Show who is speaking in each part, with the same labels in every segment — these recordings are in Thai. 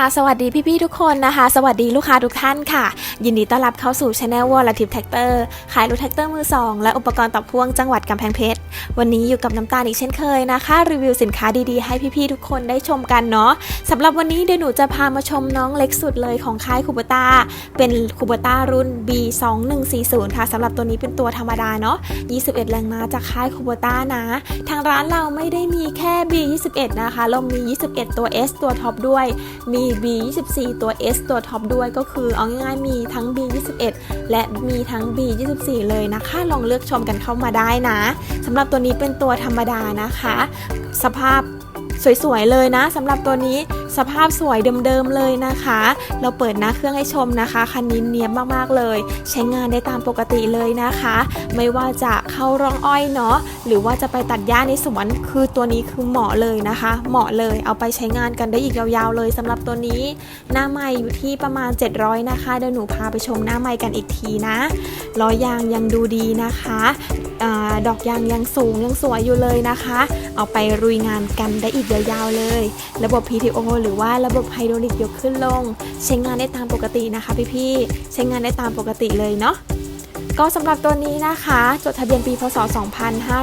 Speaker 1: ค่ะ สวัสดีพี่ๆทุกคนนะคะ สวัสดีลูกค้าทุกท่านค่ะ ยินดีต้อนรับเข้าสู่ช anel วอลทิปแท็กเตอร์ขายรถแท็กเตอร์มือสองและอุปกรณ์ต่อพ่วงจังหวัดกำแพงเพชร วันนี้อยู่กับน้ำตาลอีกเช่นเคยนะคะ รีวิวสินค้าดีๆ ให้พี่ๆทุกคนได้ชมกันเนาะสำหรับวันนี้เดี๋ยวหนูจะพามาชมน้องเล็กสุดเลยของค่ายคูบต้าเป็นคูบต้ารุ่น B2140 ค่ะสำหรับตัวนี้เป็นตัวธรรมดาเนาะ21 แรงม้าจากค่ายคูบต้านะ ทางร้านเราไม่ได้มีแค่ B21 นะคะ เรามี 21 ตัว S ตัวท็อปด้วย มี B24 ตัว S ตัวท็อปด้วย ก็คือเอาง่ายๆ มีทั้ง B21 และมีทั้ง B24 เลยนะคะ ลองเลือกชมกันเข้ามาได้นะสำหรับตัวนี้เป็นตัวธรรมดานะคะ สภาพ สวยๆเลยนะสำหรับตัวนี้สภาพสวยเดิมๆเลยนะคะ เราเปิดหน้าเครื่องให้ชมนะคะคันนี้เนียบมากๆเลย ใช้งานได้ตามปกติเลยนะคะ ไม่ว่าจะเข้าร่องอ้อยเนาะหรือว่าจะไปตัดหญ้าในสวนคือตัวนี้คือเหมาะเลยนะคะ เหมาะเลยเอาไปใช้งานกันได้อีกยาวๆเลยสำหรับตัวนี้ หน้าใหม่อยู่ที่ประมาณ 700 นะคะเดี๋ยวหนูพาไปชมหน้าใหม่กันอีกทีนะล้อยางยังดูดีนะคะอดอกยางยังสูงยังสวยอยู่เลยนะคะ เอาไปรุยงานกันได้อีกยาวๆเลย ระบบ PTO หรือว่าระบบไฮดรอลิกยกขึ้นลง ใช้งานได้ตามปกตินะคะพี่ๆ ใช้งานได้ตามปกติเลยเนาะก็สำหรับตัวนี้นะคะ จดทะเบียนปีพศ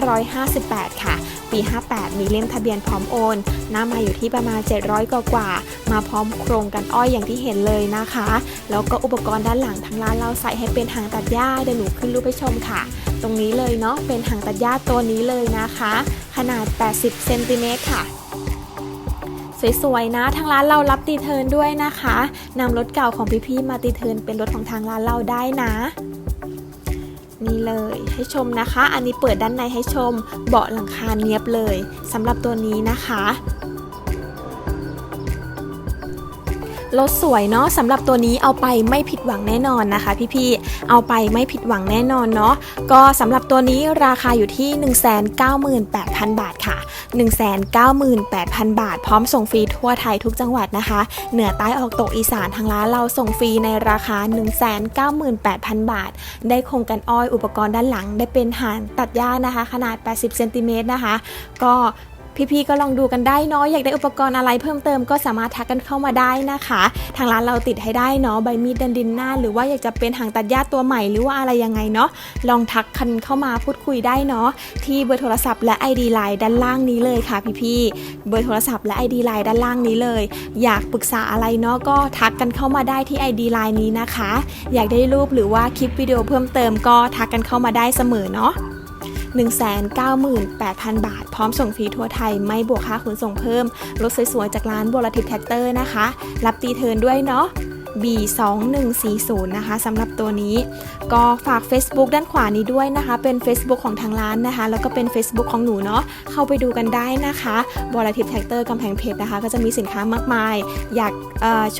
Speaker 1: 2558 ค่ะ ปี 58 มีเล่มทะเบียนพร้อมโอนหน้ามาอยู่ที่ประมาณ 700 กว่ากว่า มาพร้อมโครงกันอ้อยอย่างที่เห็นเลยนะคะ แล้วก็อุปกรณ์ด้านหลังทางร้านเราใส่ให้เป็นหางตัดหญ้าเดี๋ยวหนูขึ้นรูปให้ชมค่ะ ตรงนี้เลยเนาะเป็นหางตัดหญ้าตัวนี้เลยนะคะ ขนาด 80 เซนติเมตรค่ะ สวยๆนะ ทางร้านเรารับตีเทินด้วยนะคะนำรถเก่าของพี่ๆมาตีเทินเป็นรถของทางร้านเราได้นะนี่เลยให้ชมนะคะ อันนี้เปิดด้านในให้ชม เบาะหลังคาเนียบเลยสำหรับตัวนี้นะคะ รถสวยเนาะสำหรับตัวนี้เอาไปไม่ผิดหวังแน่นอนนะคะ พี่ๆเอาไปไม่ผิดหวังแน่นอนเนาะก็สำหรับตัวนี้ราคาอยู่ที่ 198,000 บาทค่ะ 198,000 บาท พร้อมส่งฟรีทั่วไทยทุกจังหวัดนะคะ เหนือใต้ออกตกอีสานทางร้านเราส่งฟรีในราคา 198,000 บาท ได้คงกันอ้อยอุปกรณ์ด้านหลัง ได้เป็นหานตัดหญ้านะคะ ขนาด 80เซนติเมตรนะคะ ก็ พี่ๆก็ลองดูกันได้เนาะอยากได้อุปกรณ์อะไรเพิ่มเติมก็สามารถทักกันเข้ามาได้นะคะ ทางร้านเราติดให้ได้เนาะใบมีดดันดินหน้า หรือว่าอยากจะเป็นหางตัดหญ้าตัวใหม่หรือว่าอะไรยังไงเนาะลองทักกันเข้ามาพูดคุยได้เนาะที่เบอร์โทรศัพท์และ ID Line ด้านล่างนี้เลยค่ะพี่ๆเบอร์โทรศัพท์และ ID Line ด้านล่างนี้เลย อยากปรึกษาอะไรเนาะก็ทักกันเข้ามาได้ที่ ID Line นี้นะคะ อยากได้รูปหรือว่าคลิปวิดีโอเพิ่มเติมก็ทักกันเข้ามาได้เสมอเนาะ 198,000 บาท พร้อมส่งฟรีทั่วไทยไม่บวกค่าขนส่งเพิ่ม รถสวยๆ จากร้านบัวลทิพแท็กเตอร์นะคะ รับตีเทิร์นด้วยเนาะ B2140 นะคะสำหรับตัวนี้ ก็ฝาก Facebook ด้านขวานี้ด้วยนะคะ เป็น Facebook ของทางร้านนะคะ แล้วก็เป็น Facebook ของหนูเนาะเข้าไปดูกันได้นะคะบัวลทิพแท็กเตอร์กำแพงเพชรนะคะ ก็จะมีสินค้ามากมาย อยาก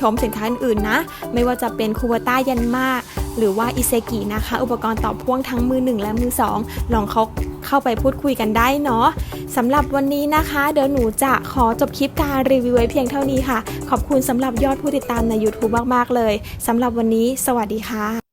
Speaker 1: ชมสินค้าอื่นๆนะ ไม่ว่าจะเป็นคูเวต้ายันมา หรือว่าอิเซกินะคะ อุปกรณ์ต่อพ่วงทั้งมือ 1 และมือ 2 ลองเขาเข้าไปพูดคุยกันได้เนาะสำหรับวันนี้นะคะ เดี๋ยวหนูจะขอจบคลิปการรีวิวไว้เพียงเท่านี้ค่ะ ขอบคุณสำหรับยอดผู้ติดตามใน YouTube มาก ๆ เลยสำหรับวันนี้ สวัสดีค่ะ